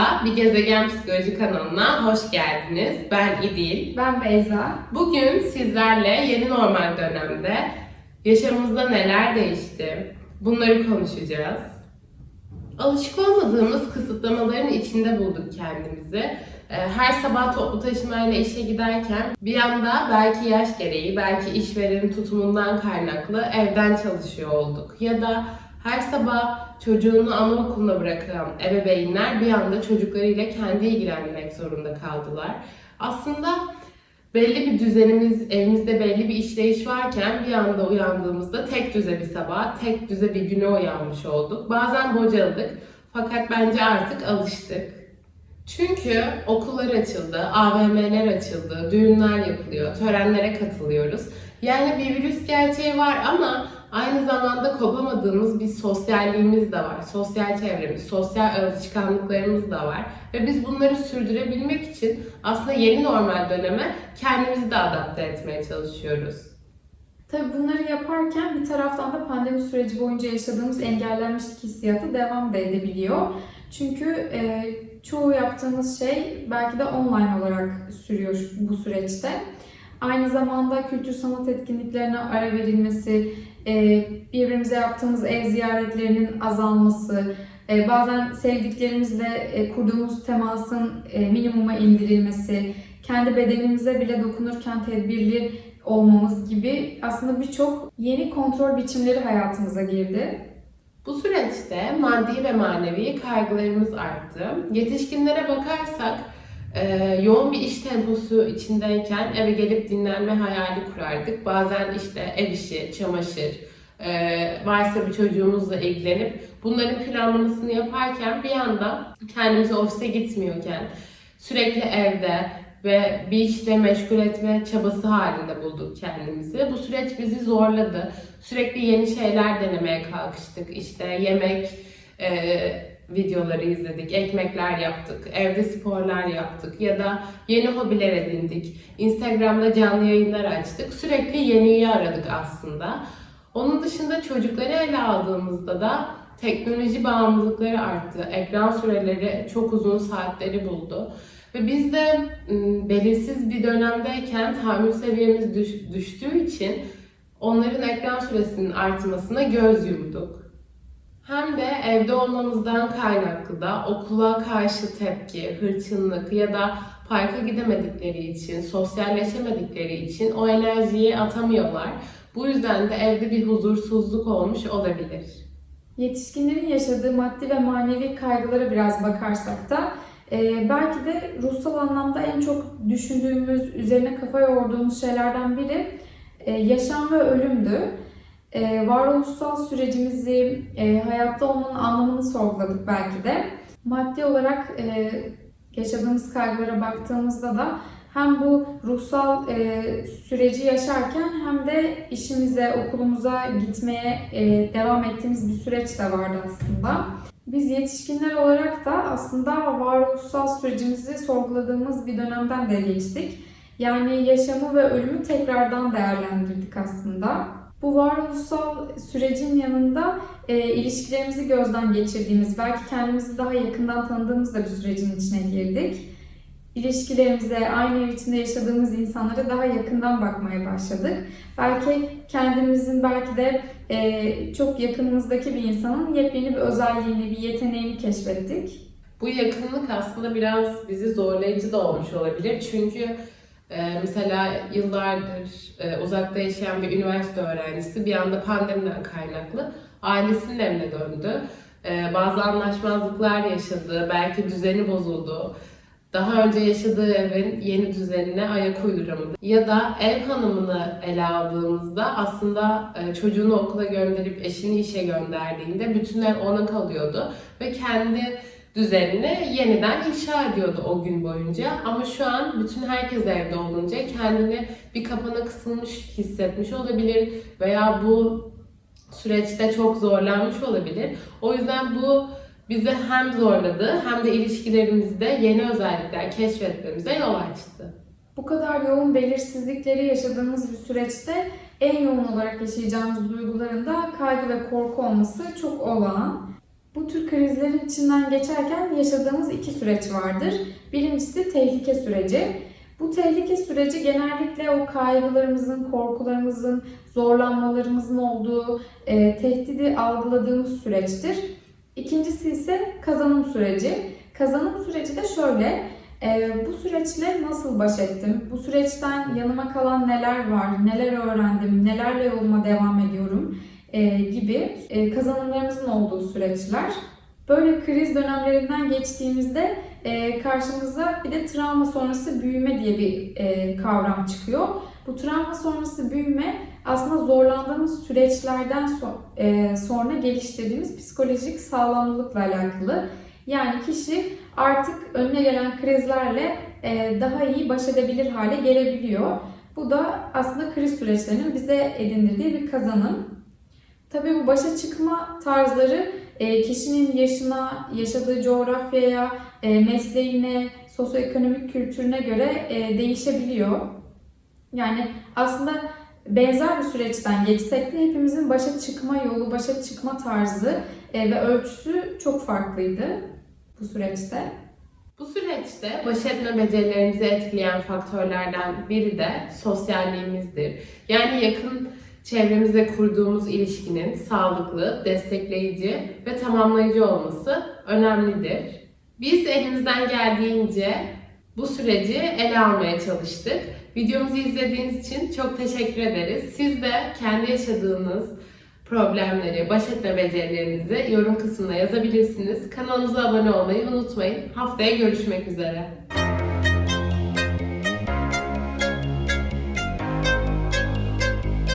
Merhaba, Bir Gezegen Psikoloji kanalına hoş geldiniz. Ben İdil. Ben Beyza. Bugün sizlerle yeni normal dönemde yaşamımızda neler değişti, bunları konuşacağız. Alışık olmadığımız kısıtlamaların içinde bulduk kendimizi. Ee, Her sabah toplu taşımayla işe giderken bir anda belki yaş gereği, belki işverenin tutumundan kaynaklı evden çalışıyor olduk. Ya da her sabah çocuğunu anaokuluna bırakan ebeveynler bir anda çocuklarıyla kendi ilgilenmek zorunda kaldılar. Aslında belli bir düzenimiz, evimizde belli bir işleyiş varken bir anda uyandığımızda tek düze bir sabah, tek düze bir güne uyanmış olduk. Bazen bocaladık fakat bence artık alıştık. Çünkü okullar açıldı, AVM'ler açıldı, düğünler yapılıyor, törenlere katılıyoruz. Yani bir virüs gerçeği var ama aynı zamanda kopamadığımız bir sosyalliğimiz de var. Sosyal çevremiz, sosyal alışkanlıklarımız da var. Ve biz bunları sürdürebilmek için aslında yeni normal döneme kendimizi de adapte etmeye çalışıyoruz. Tabii bunları yaparken bir taraftan da pandemi süreci boyunca yaşadığımız engellenmişlik hissiyatı devam da edebiliyor. Çünkü e, çoğu yaptığımız şey belki de online olarak sürüyor bu süreçte. Aynı zamanda kültür sanat etkinliklerine ara verilmesi, birbirimize yaptığımız ev ziyaretlerinin azalması, e, bazen sevdiklerimizle e, kurduğumuz temasın e, minimuma indirilmesi, kendi bedenimize bile dokunurken tedbirli olmamız gibi aslında birçok yeni kontrol biçimleri hayatımıza girdi. Bu süreçte maddi ve manevi kaygılarımız arttı. Yetişkinlere bakarsak e, yoğun bir iş temposu içindeyken eve gelip dinlenme hayali kurardık. Bazen işte ev işi, çamaşır, e, varsa bir çocuğumuzla ilgilenip bunların planlamasını yaparken bir anda kendimizi ofise gitmiyorken sürekli evde ve bir işle meşgul etme çabası halinde bulduk kendimizi. Bu süreç bizi zorladı. Sürekli yeni şeyler denemeye kalkıştık. İşte yemek e, videoları izledik, ekmekler yaptık, evde sporlar yaptık ya da yeni hobiler edindik. Instagram'da canlı yayınlar açtık. Sürekli yeniyi aradık aslında. Onun dışında çocukları ele aldığımızda da teknoloji bağımlılıkları arttı. Ekran süreleri çok uzun saatleri buldu. Ve biz de belirsiz bir dönemdeyken tahammül seviyemiz düş- düştüğü için onların ekran süresinin artmasına göz yumduk. Hem de evde olmamızdan kaynaklı da okula karşı tepki, hırçınlık ya da parka gidemedikleri için, sosyalleşemedikleri için o enerjiyi atamıyorlar. Bu yüzden de evde bir huzursuzluk olmuş olabilir. Yetişkinlerin yaşadığı maddi ve manevi kaygılara biraz bakarsak da e, belki de ruhsal anlamda en çok düşündüğümüz, üzerine kafa yorduğumuz şeylerden biri e, yaşam ve ölümdü. E, varoluşsal sürecimizi, e, hayatta olmanın anlamını sorguladık belki de. Maddi olarak e, yaşadığımız kaygılara baktığımızda da hem bu ruhsal e, süreci yaşarken hem de işimize, okulumuza gitmeye e, devam ettiğimiz bir süreç de vardı aslında. Biz yetişkinler olarak da aslında varoluşsal sürecimizi sorguladığımız bir dönemden de geçtik. Yani yaşamı ve ölümü tekrardan değerlendirdik aslında. Bu varoluşsal sürecin yanında e, ilişkilerimizi gözden geçirdiğimiz, belki kendimizi daha yakından tanıdığımız da bir sürecin içine girdik. İlişkilerimize, aynı ev içinde yaşadığımız insanlara daha yakından bakmaya başladık. Belki kendimizin belki de e, çok yakınımızdaki bir insanın yepyeni bir özelliğini, bir yeteneğini keşfettik. Bu yakınlık aslında biraz bizi zorlayıcı da olmuş olabilir. Çünkü e, mesela yıllardır e, uzakta yaşayan bir üniversite öğrencisi bir anda pandemiden kaynaklı ailesinin evine döndü. E, bazı anlaşmazlıklar yaşadı, belki düzeni bozuldu. Daha önce yaşadığı evin yeni düzenine ayak uyduramadı. Ya da ev hanımını ele aldığımızda aslında e, çocuğunu okula gönderip eşini işe gönderdiğinde bütün ev ona kalıyordu. Ve kendi düzenini yeniden inşa ediyordu o gün boyunca. Ama şu an bütün herkes evde olunca kendini bir kapana kısılmış hissetmiş olabilir veya bu süreçte çok zorlanmış olabilir. O yüzden bu bizi hem zorladı hem de ilişkilerimizde yeni özellikler keşfetmemize yol açtı. Bu kadar yoğun belirsizlikleri yaşadığımız bir süreçte en yoğun olarak yaşayacağımız duyguların da kaygı ve korku olması çok olağan. Bu tür krizlerin içinden geçerken yaşadığımız iki süreç vardır. Birincisi tehlike süreci. Bu tehlike süreci genellikle o kaygılarımızın, korkularımızın, zorlanmalarımızın olduğu, e, tehdidi algıladığımız süreçtir. İkincisi ise kazanım süreci. Kazanım süreci de şöyle, e, bu süreçle nasıl baş ettim, bu süreçten yanıma kalan neler var, neler öğrendim, nelerle yoluma devam ediyorum gibi e, kazanımlarımızın olduğu süreçler. Böyle kriz dönemlerinden geçtiğimizde e, karşımıza bir de travma sonrası büyüme diye bir e, kavram çıkıyor. Bu travma sonrası büyüme aslında zorlandığımız süreçlerden so- e, sonra geliştirdiğimiz psikolojik sağlamlılıkla alakalı. Yani kişi artık önüne gelen krizlerle e, daha iyi baş edebilir hale gelebiliyor. Bu da aslında kriz süreçlerinin bize edindirdiği bir kazanım. Tabii bu başa çıkma tarzları e, kişinin yaşına, yaşadığı coğrafyaya, e, mesleğine, sosyoekonomik kültürüne göre e, değişebiliyor. Yani aslında benzer bir süreçten geçsek de hepimizin başa çıkma yolu, başa çıkma tarzı ve ölçüsü çok farklıydı bu süreçte. Bu süreçte baş etme becerilerimizi etkileyen faktörlerden biri de sosyalliğimizdir. Yani yakın çevremizle kurduğumuz ilişkinin sağlıklı, destekleyici ve tamamlayıcı olması önemlidir. Biz elimizden geldiğince bu süreci ele almaya çalıştık. Videomuzu izlediğiniz için çok teşekkür ederiz. Siz de kendi yaşadığınız problemleri, baş etme becerilerinizi yorum kısmına yazabilirsiniz. Kanalımıza abone olmayı unutmayın. Haftaya görüşmek üzere.